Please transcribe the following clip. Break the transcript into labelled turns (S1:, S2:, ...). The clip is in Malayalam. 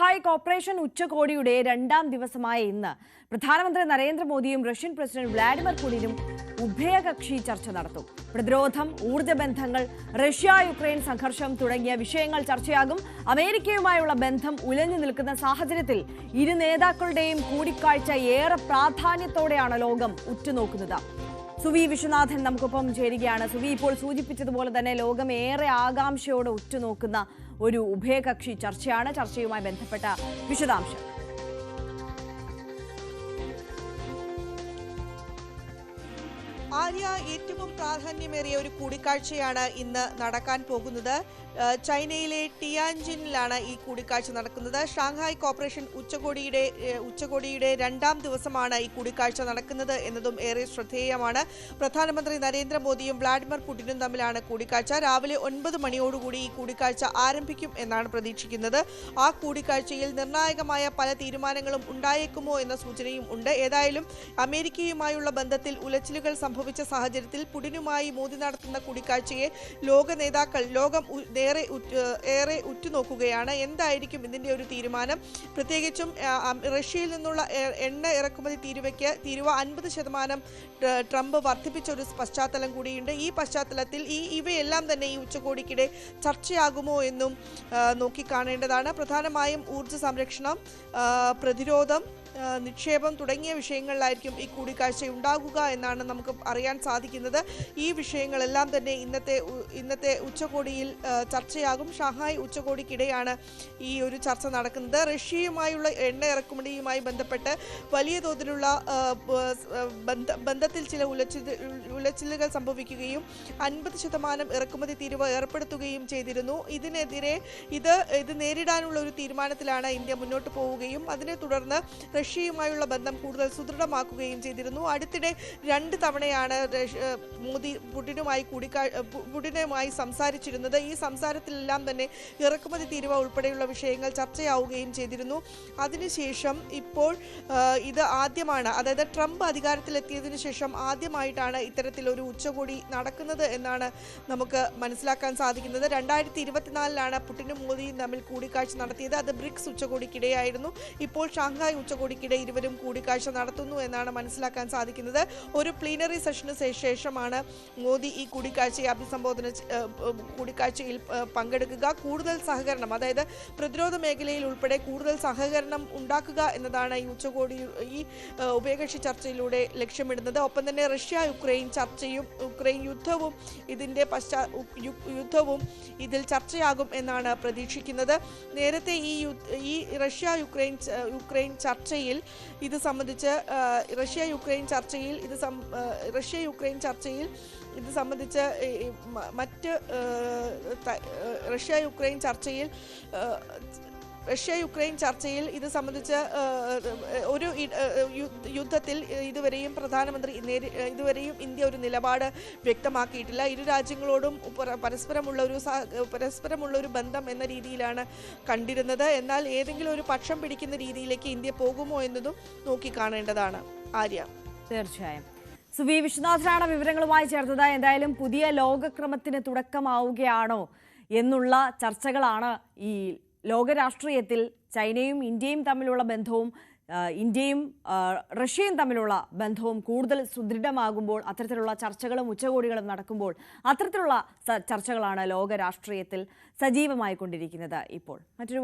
S1: ഷാങ്ഹായ് കോർപ്പറേഷൻ ഉച്ചകോടിയുടെ രണ്ടാം ദിവസമായ ഇന്ന് പ്രധാനമന്ത്രി നരേന്ദ്രമോദിയും റഷ്യൻ പ്രസിഡന്റ് വ്ളാഡിമിർ പുടിനും ഉഭയകക്ഷി ചർച്ച നടത്തും. പ്രതിരോധം ഊർജ ബന്ധങ്ങൾ റഷ്യ യുക്രൈൻ സംഘർഷം തുടങ്ങിയ വിഷയങ്ങൾ ചർച്ചയാകും. അമേരിക്കയുമായുള്ള ബന്ധം ഉലഞ്ഞു നിൽക്കുന്ന സാഹചര്യത്തിൽ ഇരു നേതാക്കളുടെയും കൂടിക്കാഴ്ച ഏറെ പ്രാധാന്യത്തോടെയാണ് ലോകം ഉറ്റുനോക്കുന്നത്. സുവി വിശ്വനാഥൻ നമുക്കൊപ്പം ചേരുകയാണ്. സുവി ഇപ്പോൾ സൂചിപ്പിച്ചതുപോലെ തന്നെ ലോകം ഏറെ ആകാംക്ഷയോടെ ഉറ്റുനോക്കുന്ന ഒരു ഉഭയകക്ഷി ചർച്ചയാണ്. ചർച്ചയുമായി ബന്ധപ്പെട്ട വിശദാംശം
S2: ആര്യ ഏറ്റവും പ്രാധാന്യമേറിയ ഒരു കൂടിക്കാഴ്ചയാണ് ഇന്ന് നടക്കാൻ പോകുന്നത്. ചൈനയിലെ ടിയാൻജിനിലാണ് ഈ കൂടിക്കാഴ്ച നടക്കുന്നത്. ഷാങ്ഹായ് കോർപ്പറേഷൻ ഉച്ചകോടിയുടെ ഉച്ചകോടിയുടെ രണ്ടാം ദിവസമാണ് ഈ കൂടിക്കാഴ്ച നടക്കുന്നത് എന്നതും ഏറെ ശ്രദ്ധേയമാണ്. പ്രധാനമന്ത്രി നരേന്ദ്രമോദിയും വ്ളാഡിമിർ പുടിനും തമ്മിലാണ് കൂടിക്കാഴ്ച. രാവിലെ ഒൻപത് മണിയോടുകൂടി ഈ കൂടിക്കാഴ്ച ആരംഭിക്കും എന്നാണ് പ്രതീക്ഷിക്കുന്നത്. ആ കൂടിക്കാഴ്ചയിൽ നിർണായകമായ പല തീരുമാനങ്ങളും ഉണ്ടായേക്കുമോ എന്ന സൂചനയും ഉണ്ട്. ഏതായാലും അമേരിക്കയുമായുള്ള ബന്ധത്തിൽ ഉലച്ചിലുകൾ സംഭവിച്ച സാഹചര്യത്തിൽ പുടിനുമായി മോദി നടത്തുന്ന കൂടിക്കാഴ്ചയെ ലോക നേതാക്കൾ ലോകം ഏറെ ഏറെ ഉറ്റുനോക്കുകയാണ്. എന്തായിരിക്കും ഇതിന്റെ ഒരു തീരുമാനം? പ്രത്യേകിച്ചും റഷ്യയിൽ നിന്നുള്ള എണ്ണ ഇറക്കുമതി തീരുവയ്ക്ക് തീരുവ അൻപത് ശതമാനം ട്ര- ട്രംപ് വർദ്ധിപ്പിച്ച ഒരു പശ്ചാത്തലം കൂടിയുണ്ട്. ഈ പശ്ചാത്തലത്തിൽ ഈ ഇവയെല്ലാം തന്നെ ഈ ഉച്ചകോടിക്കിടെ ചർച്ചയാകുമോ എന്നും നോക്കിക്കാണേണ്ടതാണ്. പ്രധാനമായും ഊർജ സംരക്ഷണം പ്രതിരോധം നിക്ഷേപം തുടങ്ങിയ വിഷയങ്ങളിലായിരിക്കും ഈ കൂടിക്കാഴ്ച ഉണ്ടാകുക എന്നാണ് നമുക്ക് അറിയാൻ സാധിക്കുന്നത്. ഈ വിഷയങ്ങളെല്ലാം തന്നെ ഇന്നത്തെ ഇന്നത്തെ ഉച്ചകോടിയിൽ ചർച്ചയാകും. ഷഹായ് ഉച്ചകോടിക്കിടെയാണ് ഈ ഒരു ചർച്ച നടക്കുന്നത്. റഷ്യയുമായുള്ള എണ്ണ ഇറക്കുമതിയുമായി ബന്ധപ്പെട്ട് വലിയ തോതിലുള്ള ബന്ധത്തിൽ ചില ഉലച്ചിൽ ഉലച്ചിലുകൾ സംഭവിക്കുകയും അൻപത് ശതമാനം ഇറക്കുമതി തീരുവ ഏർപ്പെടുത്തുകയും ചെയ്തിരുന്നു. ഇതിനെതിരെ ഇത് ഇത് നേരിടാനുള്ള ഒരു തീരുമാനത്തിലാണ് ഇന്ത്യ മുന്നോട്ട് പോവുകയും അതിനെ തുടർന്ന് റഷ്യയുമായുള്ള ബന്ധം കൂടുതൽ സുദൃഢമാക്കുകയും ചെയ്തിരുന്നു. അടുത്തിടെ രണ്ട് തവണയാണ് മോദി പുടിനുമായി കൂടിക്കാ പുടിനുമായി സംസാരിച്ചിരുന്നത്. ഈ സംസാരത്തിലെല്ലാം തന്നെ ഇറക്കുമതി തീരുവ ഉൾപ്പെടെയുള്ള വിഷയങ്ങൾ ചർച്ചയാവുകയും ചെയ്തിരുന്നു. അതിനുശേഷം ഇപ്പോൾ ഇത് ആദ്യമാണ്. അതായത് ട്രംപ് അധികാരത്തിലെത്തിയതിനു ശേഷം ആദ്യമായിട്ടാണ് ഇത്തരത്തിലൊരു ഉച്ചകോടി നടക്കുന്നത് എന്നാണ് നമുക്ക് മനസ്സിലാക്കാൻ സാധിക്കുന്നത്. രണ്ടായിരത്തി ഇരുപത്തിനാലിലാണ് പുടിനും മോദിയും തമ്മിൽ കൂടിക്കാഴ്ച നടത്തിയത്. അത് ബ്രിക്സ് ഉച്ചകോടിക്കിടെയായിരുന്നു. ഇപ്പോൾ ഷാങ്ഹായ് ഉച്ചകോടിക്കിടെ ഇരുവരും കൂടിക്കാഴ്ച നടത്തുന്നു എന്നാണ് മനസ്സിലാക്കാൻ സാധിക്കുന്നത്. ഒരു പ്ലീനറി സെഷന് ശേഷമാണ് മോദി ഈ കൂടിക്കാഴ്ചയെ അഭിസംബോധന കൂടിക്കാഴ്ചയിൽ പങ്കെടുക്കുക. കൂടുതൽ സഹകരണം അതായത് പ്രതിരോധ മേഖലയിൽ ഉൾപ്പെടെ കൂടുതൽ സഹകരണം ഉണ്ടാക്കുക എന്നതാണ് ഈ ഉച്ചകോടി ഈ ഉഭയകക്ഷി ചർച്ചയിലൂടെ ലക്ഷ്യമിടുന്നത്. ഒപ്പം തന്നെ റഷ്യ യുക്രൈൻ ചർച്ചയും യുക്രൈൻ യുദ്ധവും ഇതിന്റെ പശ്ചാ യുദ്ധവും ഇതിൽ ചർച്ചയാകും എന്നാണ് പ്രതീക്ഷിക്കുന്നത്. നേരത്തെ ഈ ഈ റഷ്യ യുക്രൈൻ യുക്രൈൻ യുക്രൈൻ ചർച്ചയിൽ ഇത് സംബന്ധിച്ച് റഷ്യ യുക്രൈൻ ചർച്ചയിൽ ഇത് റഷ്യ യുക്രൈൻ ചർച്ചയിൽ ഇത് സംബന്ധിച്ച് മറ്റ് റഷ്യ യുക്രൈൻ ചർച്ചയിൽ റഷ്യ യുക്രൈൻ ചർച്ചയിൽ ഇത് സംബന്ധിച്ച് ഒരു യുദ്ധത്തിൽ ഇതുവരെയും പ്രധാനമന്ത്രി ഇതുവരെയും ഇന്ത്യ ഒരു നിലപാട് വ്യക്തമാക്കിയിട്ടില്ല. ഇരു രാജ്യങ്ങളോടും പരസ്പരമുള്ള ഒരു പരസ്പരമുള്ള ഒരു ബന്ധം എന്ന രീതിയിലാണ് കണ്ടിരുന്നത്. എന്നാൽ ഏതെങ്കിലും ഒരു പക്ഷം പിടിക്കുന്ന രീതിയിലേക്ക് ഇന്ത്യ പോകുമോ എന്നതും നോക്കിക്കാണേണ്ടതാണ് ആര്യ?
S1: തീർച്ചയായും. സുബി വിശ്വനാഥനാണ് വിവരങ്ങളുമായി ചേർത്തത് എന്തായാലും പുതിയ ലോകക്രമത്തിന് തുടക്കമാവുകയാണോ എന്നുള്ള ചർച്ചകളാണ് ഈ ലോകരാഷ്ട്രീയത്തിൽ ചൈനയും ഇന്ത്യയും തമ്മിലുള്ള ബന്ധവും ഇന്ത്യയും റഷ്യയും തമ്മിലുള്ള ബന്ധവും കൂടുതൽ സുദൃഢമാകുമ്പോൾ അത്തരത്തിലുള്ള ചർച്ചകളും ഉച്ചകോടികളും നടക്കുമ്പോൾ അത്തരത്തിലുള്ള ചർച്ചകളാണ് ലോകരാഷ്ട്രീയത്തിൽ സജീവമായിക്കൊണ്ടിരിക്കുന്നത് ഇപ്പോൾ. മറ്റൊരു